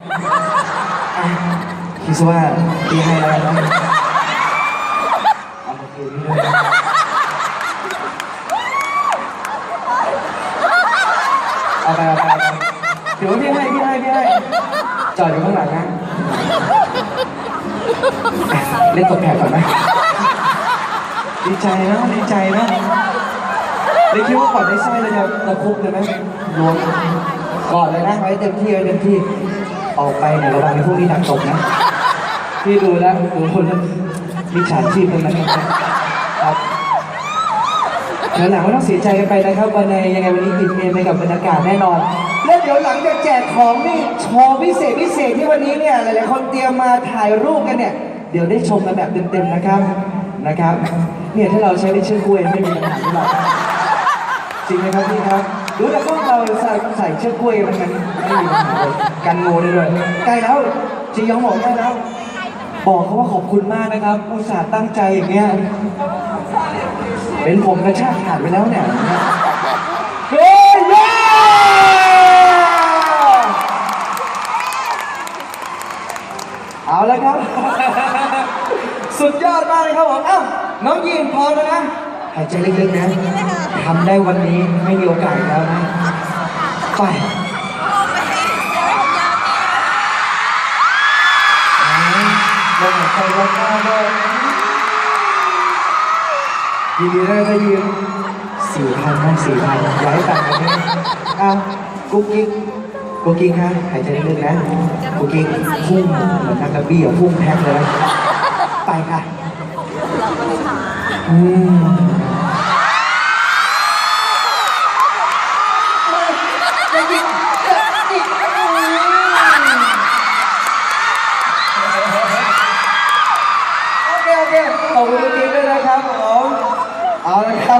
อะคิดว่าพี่ให้แล้วนะเอามาคืนนี้ด้วยนะเอาไปเอาไปเอาไปถือว่าพี่ให้พี่ให้พี่ให้จอดอยู่ข้างหลังนะอะเล่นตกแขกก่อนไหมดีใจนะดีใจนะได้คิดว่าก่อนได้สร้อยเราจะตะคุบเลยไหมรวมก่อนเลยนะไว้เต็มที่ไว้เต็มที่ ออกไปเนี่ยระวังในพวกนี้ดักตกนะพี่ดูแล้วดูคนแล้วมีฉาชีพตรงนั้นนะครับเดี๋ยวหลังไม่ต้องเสียใจกันไปนะครับวันในยังไงวันนี้อิ่มเอมไปกับบรรยากาศแน่นอน แล้วเดี๋ยวหลังจากแจกของนี่โชว์พิเศษพิเศษที่วันนี้เนี่ยหลายๆคนเตรียมมาถ่ายรูปกันเนี่ย เดี๋ยวได้ชมกันแบบเต็มๆนะครับนะครับ เนี่ยถ้าเราใช้ได้ชื่อกล้วยไม่มีปัญหาหรือเปล่าจริงไหมครับพี่ครับ ดูแต่พวกเราใส่ใส่เชือกกล้วยมันมันไม่มีปัญหาเลยกันงูได้ด้วยใกล้แล้วจียองบอกใกล้แล้ว บอกเขาว่าขอบคุณมากนะครับ อุตส่าห์ตั้งใจอย่างเงี้ย เป็นผมกระชากขาดไปแล้วเนี่ยเฮ้ยเย้เอาแล้วครับ สุดยอดมากเลยครับผมเอ้าน้องยีนพร้อมแล้วนะ หายใจลึกๆนะทำได้วันนี้ไม่มีโอกาสอีกแล้วนะไปลงหายใจวันหน้าด้วยยินดีด้วยนะยืนสี่พันนะสี่พันย้ายต่างกันนะอ้าวกุ๊กกิ๊กกุ๊กกิ๊กครับหายใจลึกๆนะกุ๊กกิ๊กพุ่งเหมือนนักกระบี่อะพุ่งแพ็คเลยนะไปค่ะ อืม ขอบคุณจริงๆด้วยนะครับผมเอาละครับ